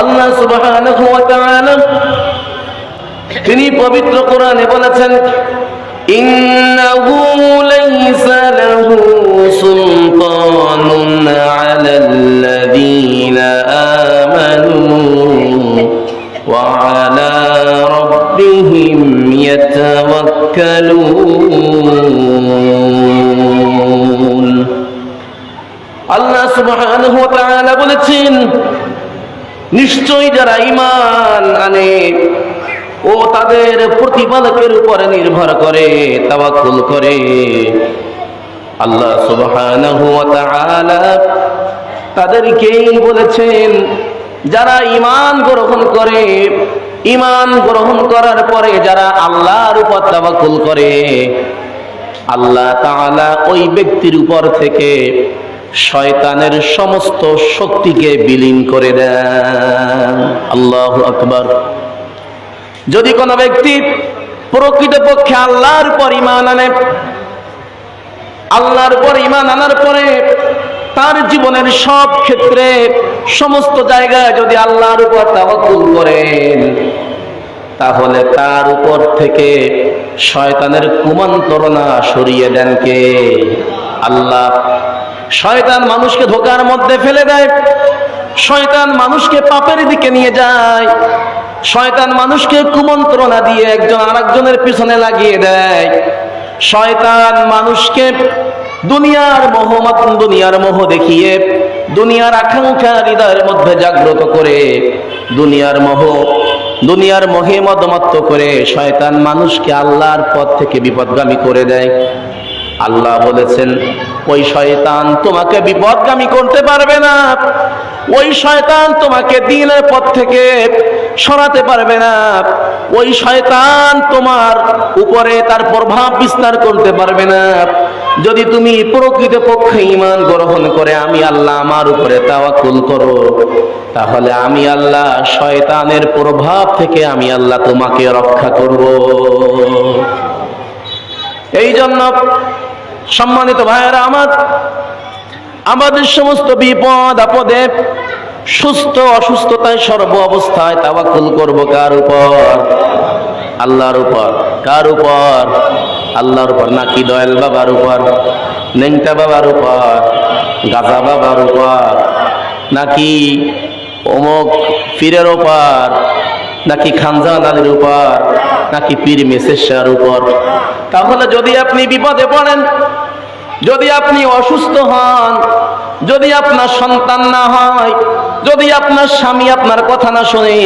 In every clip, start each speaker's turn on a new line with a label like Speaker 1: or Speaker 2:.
Speaker 1: আল্লাহ তাআলা তিনি পবিত্র কোরআনে বলেছেন, ইন্নাহু লাইসা লাহু সুলতানুন আলাল্লাযীনা আমানু ওয়া আলা রাব্বিহিম ইয়াতাওয়াক্কালুন। আল্লাহ সুবহানাহু বলেছেন নিশ্চয়ই যারা ঈমান আনে ও তাদের প্রতিপালকের উপরে নির্ভর করে, তাওয়াক্কুল করে। আল্লাহ সুবহানাহু ওয়া তাআলা তাদেরকেই বলেছেন, যারা ঈমান গ্রহণ করে ইমান গ্রহণ করার পরে যারা আল্লাহর উপর তাওয়াক্কুল করে, আল্লাহ তাআলা ওই ব্যক্তির উপর থেকে শয়তানের সমস্ত শক্তিকে বিলীন করে দেন। আল্লাহু আকবার। যদি কোনো ব্যক্তি প্রকৃতপক্ষে আল্লাহর উপর ইমান আনে, আল্লাহর উপর ইমান আনার পরে তার জীবনের সব ক্ষেত্রে সমস্ত জায়গায় যদি আল্লাহর উপর তাওয়াক্কুল করেন, তাহলে তার উপর থেকে শয়তানের কুমন্ত্রণা সরিয়ে দেন কে? আল্লাহ শয়তান মানুষকে ধোকার মধ্যে ফেলে দেয়, শয়তান মানুষকে পাপের দিকে নিয়ে যায়, শয়তান মানুষকে কুমন্ত্রণা দিয়ে একজন আরেকজনের পিছনে লাগিয়ে দেয়, শয়তান মানুষকে দুনিয়ার মোহ দুনিয়ার মোহ দেখিয়ে দুনিয়ার আকাঙ্ক্ষা হৃদয়ের মধ্যে জাগ্রত করে, দুনিয়ার মোহ, দুনিয়ার মোহে মদমত্ত করে শয়তান মানুষকে আল্লাহর পথ থেকে বিপদগামী করে দেয়। আল্লাহ বলেছেন, ওই শয়তান তোমাকে বিপদগামী করতে পারবে না। ওই শয়তান তোমাকে দিনের পথ থেকে সরাতে পারবে না। ওই শয়তান তোমার উপরে তার প্রভাব বিস্তার করতে পারবে না। যদি তুমি প্রকৃত পক্ষে ইমান গ্রহণ করে আমি আল্লাহ আমার উপরে তাওয়াকুল করো, তাহলে আমি আল্লাহ শয়তানের প্রভাব থেকে আমি আল্লাহ তোমাকে রক্ষা করব। এই জন্য সম্মানিত ভাইয়েরা আমার, আমাদের সমস্ত বিপদ, আপদে সুস্থ, অসুস্থতায় সর্ব অবস্থায় তাওয়াক্কুল করব কার উপর? আল্লাহর উপর। কার উপর? আল্লাহর উপর। নাকি দয়াল বাবার উপর? নেংটা বাবার উপর? গাজা বাবার উপর? নাকি অমুক পীরের উপর? নাকি খানজান আলীর উপর? নাকি পীর মেসের উপর? তাহলে যদি আপনি বিপদে পড়েন যদি আপনি অসুস্থ হন, যদি আপনার সন্তান না হয়, যদি আপনার স্বামী আপনার কথা না শোনে,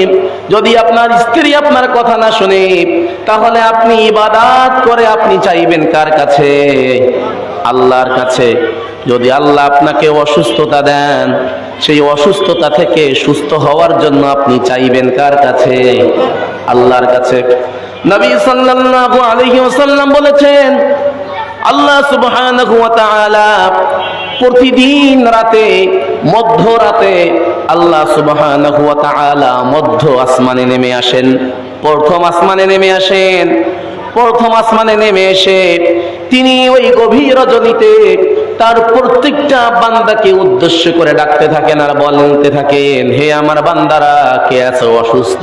Speaker 1: যদি আপনার স্ত্রী আপনার কথা না শোনে, তাহলে আপনি ইবাদাত করে আপনি চাইবেন কার কাছে? আল্লাহর কাছে। যদি আল্লাহ আপনাকে অসুস্থতা দেন, সেই অসুস্থতা থেকে সুস্থ হওয়ার জন্য আপনি চাইবেন কার কাছে? আল্লাহর কাছে। নবী সাল্লাল্লাহু আলাইহি ওয়াসাল্লাম বলেছেন আল্লাহ তাআলা প্রতিদিন রাতে, মধ্যরাতে আল্লাহ তাআলা মধ্য আসমানে নেমে আসেন, প্রথম আসমানে নেমে আসেন, প্রথম আসমানে নেমে এসে তিনি ওই গভীর রজনীতে তার প্রত্যেকটা বান্দাকে উদ্দেশ্য করে ডাকতে থাকেন আর বলতে থাকেন, হে আমার বান্দারা, কে আছো অসুস্থ?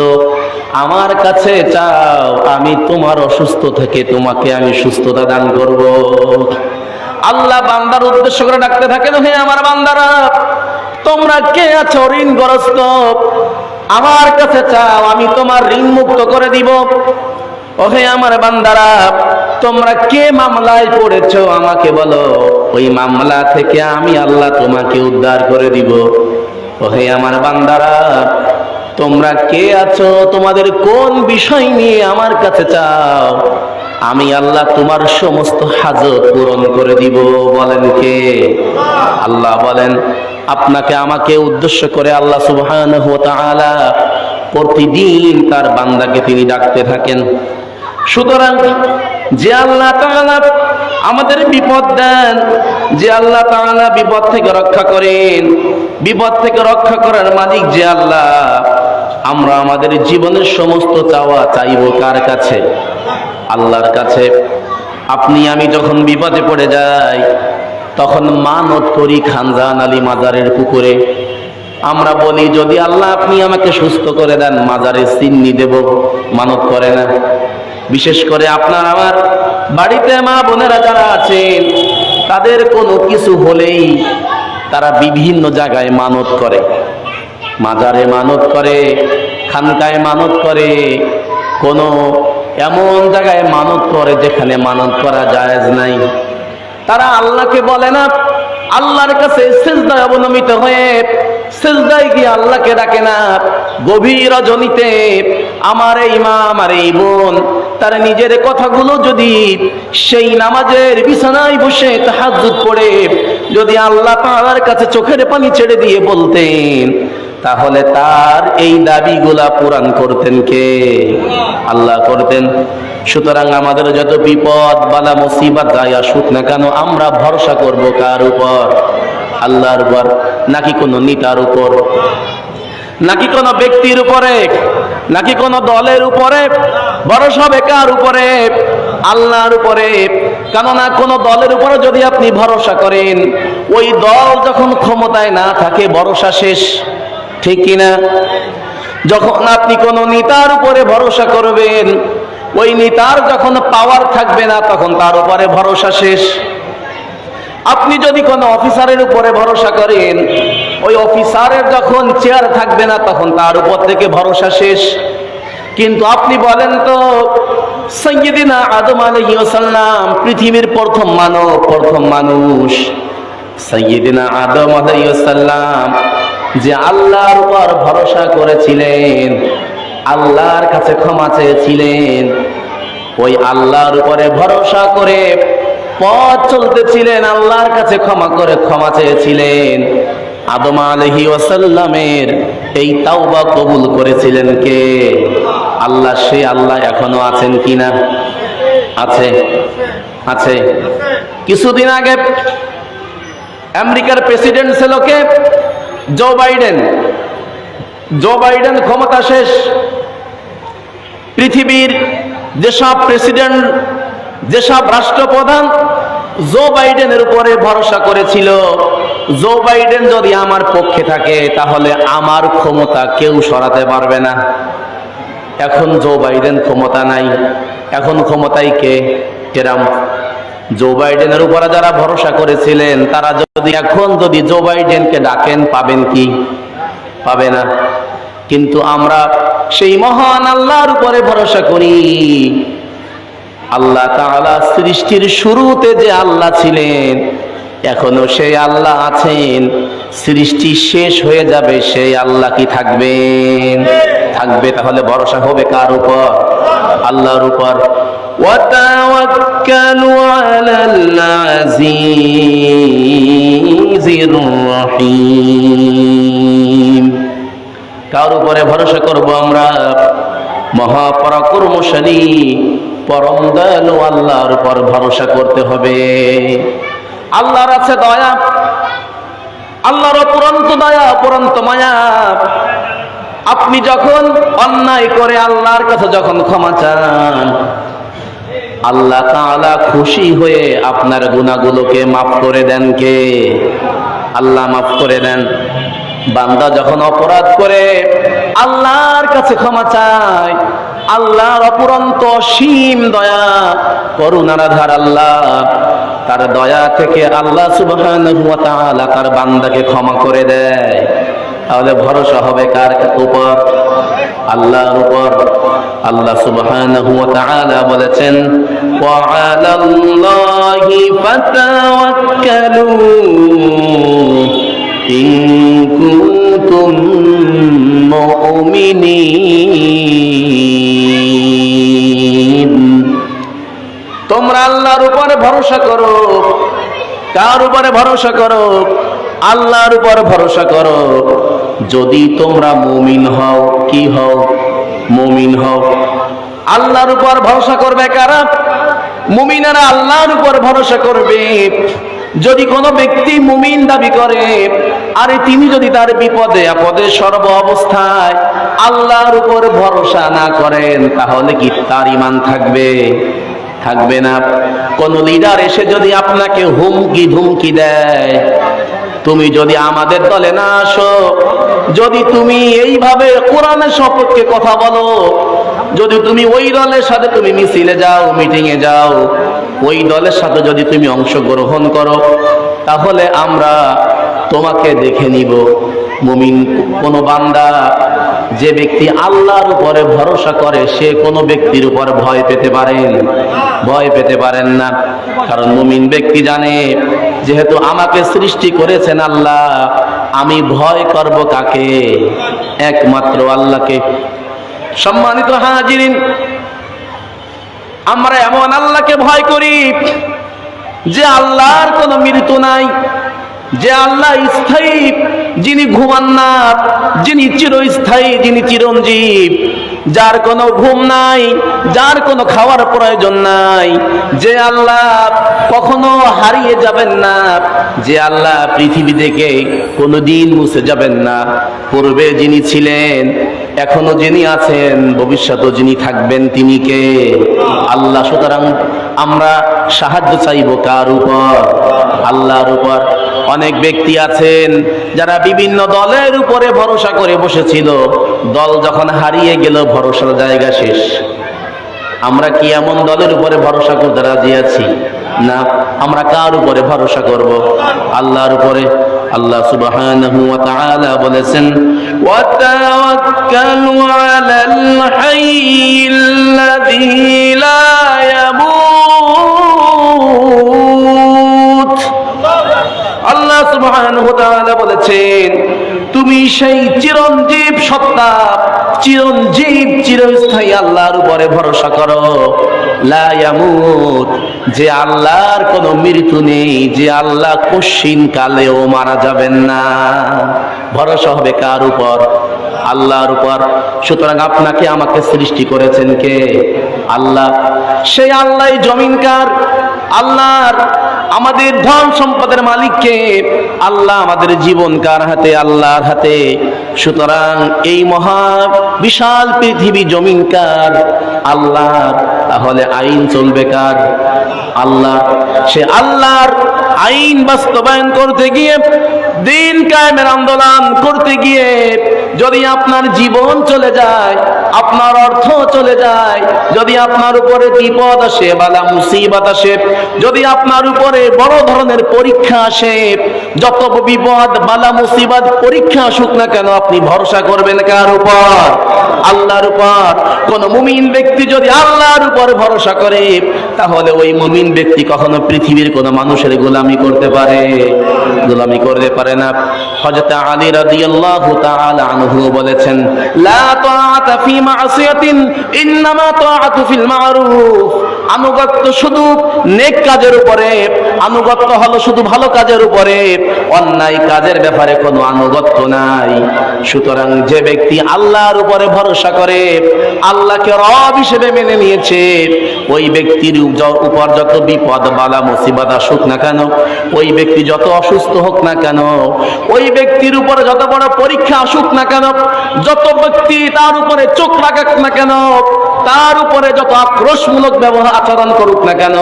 Speaker 1: আমার কাছে চাও, আমি তোমার অসুস্থ থেকে তোমাকে আমি সুস্থতা দান করব। আল্লাহ বান্দার উদ্দেশ্য করে ডাকতে থাকেন, হে আমার বান্দারা, তোমরা কে আছো ঋণগ্রস্ত? আমার কাছে চাও, আমি তোমার ঋণ মুক্ত করে দিব। ওহে আমার বান্দারা তোমরা কে মামলায় পড়েছো? আমাকে বলো। ওই মামলা থেকে আমি আল্লাহ তোমাকে উদ্ধার করে দিব। ওহে আমার বান্দারা, তোমরা কে আছো? তোমাদের কোন বিষয় নিয়ে আমার কাছে চাও? আমি আল্লাহ তোমার সমস্ত হাজত পূরণ করে দিব। বলেন কে? আল্লাহ বলেন, আপনাকে আমাকে উদ্দেশ্য করে আল্লাহ সুবহানাহু ওয়া প্রতিদিন তার বান্দাকে তিনি ডাকতে থাকেন। সুতরাং যে আল্লাহ আমাদের বিপদ দেন, যে আল্লাহ বিপদ থেকে রক্ষা করেন, বিপদ থেকে রক্ষা করার মালিক যে আল্লাহ, আমরা আমাদের জীবনের সমস্ত চাওয়া চাইব কার কাছে? আল্লাহর কাছে। আপনি, আমি যখন বিপদে পড়ে যাই, তখন মানত করি খানজান আলী মাজারের পুকুরে। আমরা বলি, যদি আল্লাহ আপনি আমাকে সুস্থ করে দেন মাজারে চিন্নি দেব, মানত করে না। বিশেষ করে আপনার আমার বাড়িতে মা বোনেরা যারা আছেন, তাদের কোনো কিছু হলেই তারা বিভিন্ন জায়গায় মানত করে। মাজারে মানত করে, খানকায় মানত করে, কোনো এমন জায়গায় মানত করে যেখানে মানত করা জায়েজ নাই। তারা আল্লাহকে বলে না, আল্লাহর কাছে সেজদায় অবনমিত হয়ে সেজদায় গিয়ে আল্লাহকে ডাকে না, গভীর রজনীতে আমার এই মা, আমার এই বোন তার নিজের কথাগুলো যদি সেই নামাজের বিছানায় বসে তাহাজ্জুদ পড়ে, যদি আল্লাহ তাআলার কাছে চোখের পানি ছেড়ে দিয়ে বলতেন, তাহলে তার এই দাবিগুলা পূরণ করতেন কে? আল্লাহ করতেন। সুতরাং আমাদের যত বিপদ, বালা, মুসিবত যাই আসুক না কেন, আমরা ভরসা করব কার উপর? আল্লাহর উপর, নাকি কোনো নেতার উপর? নাকি কোনো ব্যক্তির উপরে? নাকি কোনো দলের উপরে? ভরসা হবে কার উপরে, আল্লাহর উপরে। কেননা কোনো দলের উপরে যদি আপনি ভরসা করেন, ওই দল যখন ক্ষমতায় না থাকে, ভরসা শেষ। ঠিক কিনা যখন আপনি কোনো নেতার উপরে ভরসা করবেন, ওই নেতার যখন পাওয়ার থাকবে না, তখন তার উপরে ভরসা শেষ। আপনি যদি কোনো অফিসারের উপরে ভরসা করেন, ওই অফিসারের যখন চেয়ার থাকবে না, তখন তার উপর থেকে ভরসা শেষ। কিন্তু আপনি বলেন তো সৈয়দিনা আদম আলহিসাল্লাম পৃথিবীর প্রথম মানব, প্রথম মানুষ। সৈয়দিনা আদম আলহিসাল্লাম যে আল্লাহর উপর ভরসা করেছিলেন, আল্লাহর কাছে ক্ষমা চেয়েছিলেন, ওই আল্লাহর উপরে ভরসা করে পথ চলতেছিলেন, আল্লাহর কাছে ক্ষমা করে ক্ষমা চেয়েছিলেন। আদম আলহি ওয়াসাল্লামের এই তাওবা কবুল করেছিলেন কে? আল্লাহ, সে আল্লাহ এখনও আছেন কিনা? আছে আছে। কিছুদিন আগে আমেরিকার প্রেসিডেন্ট ছিল কে? Joe Biden. জো বাইডেন ক্ষমতা শেষ। পৃথিবীর যেসব প্রেসিডেন্ট, যেসব রাষ্ট্রপ্রধান জো বাইডেনের উপরে ভরসা করেছিল। জো বাইডেন যদি আমার পক্ষে থাকে, তাহলে আমার ক্ষমতা কেউ সরাতে পারবে না। এখন জো বাইডেন ক্ষমতা নাই। এখন ক্ষমতায় কে? ট্রাম্প। জো বাইডেনের উপরে যারা ভরসা করেছিলেন, তারা যদি এখন যদি জো বাইডেনকে ডাকেন, পাবেন কি? পাবে না। কিন্তু আমরা সেই মহান আল্লাহর উপরে ভরসা করি। আল্লাহ তাআলা সৃষ্টির শুরুতে যে আল্লাহ ছিলেন এখনো সেই আল্লাহ আছেন সৃষ্টি শেষ হয়ে যাবে সেই আল্লাহ কি থাকবেন থাকবে তাহলে ভরসা হবে কার উপর আল্লাহর উপর وتوكلوا على العزيز الرحيم কার উপরে ভরসা করব আমরা মহাপরাক্রমশালী পরম দয়ালু আল্লাহর উপর ভরসা করতে হবে আল্লাহর আছে দয়া, আল্লাহর অপুরন্ত দয়া, অপুরন্ত মায়া। আপনি যখন অন্যায় করে আল্লাহর কাছে যখন ক্ষমা চান, আল্লাহ তাআলা খুশি হয়ে আপনার গুনাহগুলোকে মাফ করে দেন কে? আল্লাহ মাফ করে দেন। বান্দা যখন অপরাধ করে আল্লাহর কাছে ক্ষমা চায়, আল্লাহর অপুরন্ত অসীম দয়া, করুণার আল্লাহ তার দয়া থেকে আল্লাহ সুবহানাহু ওয়া তাআলা তার বান্দাকে ক্ষমা করে দেয়। তাহলে ভরসা হবে কার উপর? আল্লাহর উপর। আল্লাহ সুবহানাহু ওয়া তাআলা বলেছেন, ওয়া আলাল্লাহি ফাতাওয়াক্কালু ইন কুনতুম মুমিনিন। তোমরা আল্লাহর উপরে ভরসা করো। কার উপরে ভরসা করো? আল্লাহর উপর ভরসা করো। যদি তোমরা মুমিন হও, কি হও? মুমিন হও। আল্লাহর উপর ভরসা করবে কারা? মুমিনারা আল্লাহর উপর ভরসা করবে। যদি কোনো ব্যক্তি মুমিন দাবি করে, আরে তিনি যদি তার বিপদে, আপদে সর্ব অবস্থায় আল্লাহর উপর ভরসা না করেন, তাহলে কি তার ইমান থাকবে? থাকবে না। কোন লিডার এসে যদি আপনাকে হুমকি ধুমকি দেয়, তুমি যদি আমাদের দলে না আসো, যদি তুমি এইভাবে কোরআনের সপক্ষে কথা বলো, যদি তুমি ওই দলের সাথে তুমি মিছিলে যাও মিটিং এ যাও, ওই দলের সাথে যদি তুমি অংশগ্রহণ করো, তাহলে আমরা তোমাকে দেখে নিব। মুমিন কোনো বান্দা যে ব্যক্তি আল্লাহর উপরে ভরসা করে, সে কোনো ব্যক্তির উপর ভয় পেতে পারেন ভয় পেতে পারেন না। কারণ মুমিন ব্যক্তি জানে, যেহেতু আমাকে সৃষ্টি করেছেন আল্লাহ, আমি ভয় করব কাকে? একমাত্র আল্লাহকে। সম্মানিত হাজিরিন, আমরা এমন আল্লাহকে ভয় করি যে আল্লাহর কোনো মৃত্যু নাই। যে আল্লাহ স্থায়ী, যিনি ঘুমান না যিনি চিরস্থায়ী, যিনি চিরঞ্জীব, যার কোনো ঘুম নাই, যার কোনো খাওয়ার প্রয়োজন নাই, যে আল্লাহ কখনো হারিয়ে যাবেন না, যে আল্লাহ পৃথিবী থেকে কোনোদিন মুছে যাবেন না। পূর্বে যিনি ছিলেন, এখনও যিনি আছেন, ভবিষ্যতেও যিনি থাকবেন, তিনি কে? আল্লাহ। সুতরাং আমরা সাহায্য চাইব কার উপর? আল্লাহর উপর। অনেক ব্যক্তি আছেন যারা বিভিন্ন দলের উপরে ভরসা করে বসেছিল। দল যখন হারিয়ে গেল, ভরসার জায়গা শেষ। আমরা কি এমন দলের উপরে ভরসা করতে রাজি আছি? না, আমরা কার উপরে ভরসা করব? আল্লাহর উপরে। আল্লাহ তাআলা বলেছেন, ওয়া বলেছেন, তুমি সেই চিরঞ্জীব সত্তা, চিরঞ্জীব চিরস্থায়ী আল্লাহর উপরে ভরসা করো। যে আল্লাহর কোনো মৃত্যু নেই, যে আল্লাহ কশিন কালেও মারা যাবেন না। ভরসা হবে কার উপর? আল্লাহর উপর। সুতরাং আপনাকে আমাকে সৃষ্টি করেছেন কে? আল্লাহ। সেই আল্লাহ জমিনকার, আল্লাহর আমাদের ধন সম্পদের মালিককে আল্লাহ আমাদের জীবন কার হাতে? আল্লাহর হাতে। সুতরাং এই মহা বিশাল পৃথিবী জমিন কার? আল্লাহ। তাহলে আইন চলবে কার? আল্লাহ। সে আল্লাহর আইন বাস্তবায়ন করতে গিয়ে, দিন কায়েমের আন্দোলন করতে গিয়ে যদি আপনার জীবন চলে যায়, আপনার অর্থ চলে যায়, যদি আপনার উপরে বিপদ আসে, বালা মুসিবত আসে, যদি আপনার উপরে বড় ধরনের পরীক্ষা আসে, যত বিপদ, বালা মুসিবত, পরীক্ষা আসুক না কেন, আপনি ভরসা করবেন কার উপর? আল্লাহর উপর। কোন মুমিন ব্যক্তি যদি আল্লাহর উপর ভরসা করে, তাহলে ওই মুমিন ব্যক্তি কখনো পৃথিবীর কোন মানুষের গোলামি করতে পারে। গোলামি করতে পারে না। হযরত আলী রাদিয়াল্লাহু তাআলা আনহু বলেছেন, লা তাআতা ফি মাসিয়াতিন, ইন্নামা তাআতু ফিল মারুফ। আনুগত্য শুধু নেক কাজের উপরে, আনুগত্য হলো শুধু ভালো কাজের উপরে। অন্যায় কাজের ব্যাপারে কোনো আনুগত্য নাই। সুতরাং যে ব্যক্তি আল্লাহর উপরে ভরসা করে, আল্লাহকে রব হিসেবে মেনে নিয়েছে, ওই ব্যক্তির উপর যত বিপদ, বালা, মুসিবত আসুক না কেন, ওই ব্যক্তি যত অসুস্থ হোক না কেন, ওই ব্যক্তির উপরে যত বড় পরীক্ষা আসুক না কেন, যত ব্যক্তি তার উপরে চোখ রাখাক না কেন, তার উপরে যত আক্রোশমূলক ব্যবহার আচরণ করুক না কেন?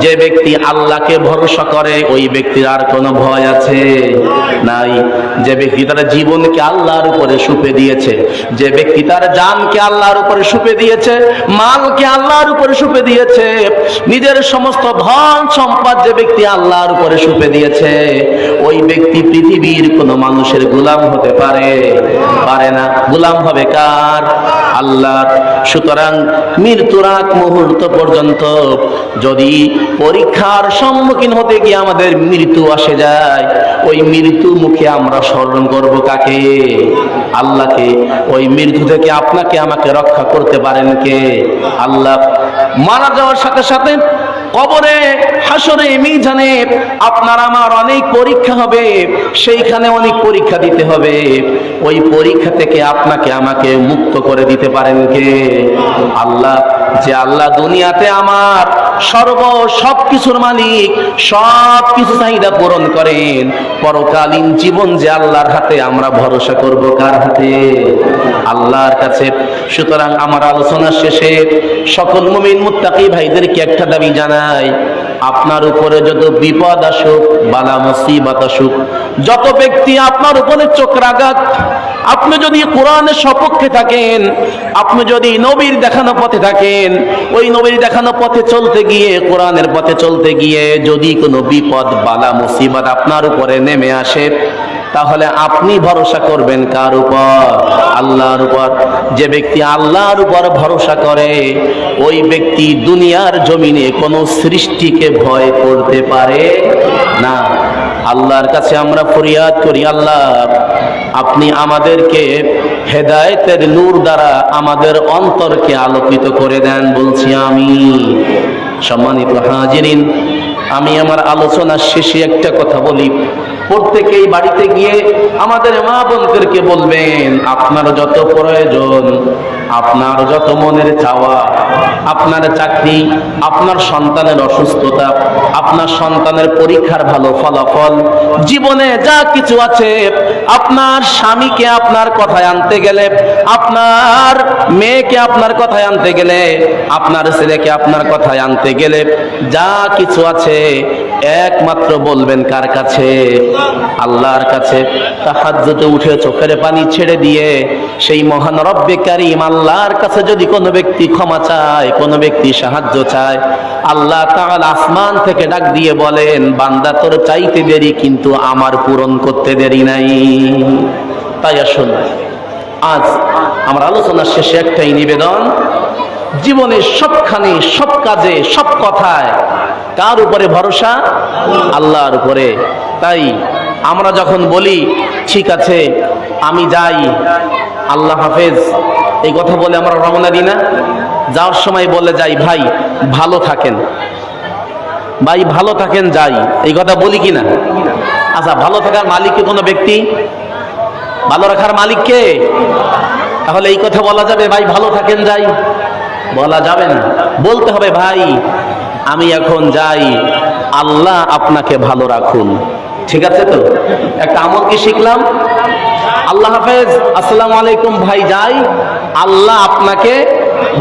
Speaker 1: যে ব্যক্তি আল্লাহকে ভরসা করে, ওই ব্যক্তির আর কোনো ভয় আছে? নাই। যে ব্যক্তি তার জীবনকে আল্লাহর উপরে সুপে দিয়েছে, যে ব্যক্তি তার জানকে আল্লাহর উপরে সুপে দিয়েছে, মালকে আল্লাহর উপরে সুপে দিয়েছে, নিজের সমস্ত ধন সম্পদ যে ব্যক্তি আল্লাহর উপরে সুপে দিয়েছে, ওই ব্যক্তি পৃথিবীর কোনো মানুষের গোলাম হতে পারে? পারে না। গোলাম হবে কার? আল্লাহ সুতরাং মৃত্যুর আগ মুহূর্ত পর্যন্ত যদি পরীক্ষার সম্মুখীন হতে গিয়ে আমাদের মৃত্যু আসে যায়, ওই মৃত্যু মুখে আমরা স্মরণ করব কাকে? আল্লাহকে। ওই মৃত্যু থেকে আপনাকে আমাকে রক্ষা করতে পারেন কে? আল্লাহ। মারা যাওয়ার সাথে সাথে কবরে হাসরে মিজানে আপনার আমার অনেক পরীক্ষা হবে, সেইখানে অনেক পরীক্ষা দিতে হবে। ওই পরীক্ষা থেকে আপনাকে আমাকে মুক্ত করে দিতে পারেন কে? আল্লাহ। যে আল্লাহ দুনিয়াতে আমার সর্ব সব কিছুর মালিক, সব কিছু চাহিদা পূরণ করেন। পরকালীন জীবন যে আল্লাহর হাতে, আমরা ভরসা করব কার হাতে? আল্লাহর কাছে। সুতরাং আমার আলোচনা শেষে সকল মুমিন মুত্তাকি ভাইদেরকে একটা দাবি জানাই আপনার উপরে যত বিপদ আসুক, বালা মুসিবত আসুক, যত ব্যক্তি আপনার উপরে চোখ রাগাক আপনি যদি কোরআনের সপক্ষে থাকেন, আপনি যদি নবীর দেখানো পথে থাকেন, ওই নবীর দেখানো পথে চলতে গিয়ে, কোরআনের পথে চলতে গিয়ে যদি কোনো বিপদ, বালা মুসিবত আপনার উপরে নেমে আসে তাহলে আপনি ভরসা করবেন কার উপর? আল্লাহর উপর। যে ব্যক্তি আল্লাহর উপর ভরসা করে, ওই ব্যক্তি দুনিয়ার জমিনে কোনো সৃষ্টিকে ভয় করতে পারে না। আল্লাহর কাছে আমরা ফরিয়াদ করি, আল্লাহ, আপনি আমাদেরকে হেদায়েতের নূর দ্বারা আমাদের অন্তরকে আলোকিত করে দেন, বলছি আমি সম্মানিত হাজিরিন, আমি আমার আলোচনার শেষে একটা কথা বলি। প্রত্যেকেই বাড়িতে গিয়ে আমাদের মা বোনদেরকে বলবেন, আপনার যত প্রয়োজন, আপনার যত মনের চাওয়া, আপনার চাকরি, আপনার সন্তানের অসুস্থতা, আপনার সন্তানের পরীক্ষার ভালো ফলাফল, জীবনে যা কিছু আছে, আপনার স্বামীকে আপনার কথায় আনতে গেলে, আপনার মেয়েকে আপনার কথায় আনতে গেলে, আপনার ছেলেকে আপনার কথায় আনতে গেলে, যা কিছু আছে একমাত্র বলবেন কার কাছে? আল্লাহর কাছে। তাহাজ্জুদে উঠে চোখের পানি ছেড়ে দিয়ে সেই মহান রব্বে কারিম আল্লাহর কাছে যদি কোনো ব্যক্তি ক্ষমা চায়, কোনো ব্যক্তি সাহায্য চায়, আল্লাহ তাআলা আসমান থেকে ডাক দিয়ে বলেন, বান্দা তোর চাইতে দেরি কিন্তু আমার পূরণ করতে দেরি নাই। তাই আসুন, আজ আমার আলোচনার শেষে একটাই নিবেদন, জীবনের সবখানে সব কাজে সব কথায় কার উপরে ভরসা? আল্লাহর উপরে। তাই আমরা যখন বলি, ঠিক আছে, আমি যাই, আল্লাহ হাফেজ। এই কথা বলে আমরা রওনা দিই না? যাওয়ার সময় বলে যাই, ভাই, ভালো থাকেন। ভাই, ভালো থাকেন, যাই। এই কথা বলি কি না? আচ্ছা ভালো থাকার মালিক কি কোনো ব্যক্তি? ভালো রাখার মালিক কে? তাহলে এই কথা বলা যাবে, ভাই, ভালো থাকেন, যাই। বলা যাবে না। বলতে হবে, ভাই আমি এখন যাই, আল্লাহ আপনাকে ভালো রাখুন। ঠিক আছে তো? একটা আমল কি শিখলাম? আল্লাহ হাফেজ, আসসালামু আলাইকুম ভাই, যাই। আল্লাহ আপনাকে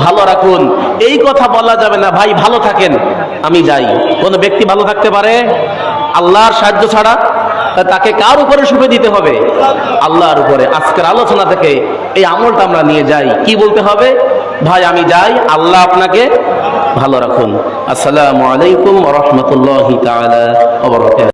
Speaker 1: ভালো রাখুন। এই কথা বলা যাবে না, ভাই, ভালো থাকেন, আমি যাই। কোন ব্যক্তি ভালো থাকতে পারে? আল্লাহর সাহায্য ছাড়া তাকে কার উপরে সুখে দিতে হবে? আল্লাহর উপরে। আজকের আলোচনা থেকে এই আমলটা আমরা নিয়ে যাই। কি বলতে হবে? ভাই, আমি যাই, আল্লাহ আপনাকে ভালো রাখুন। আসসালামু আলাইকুম রহমতুল্লাহ তালা ওয়া বারাকাতুহু।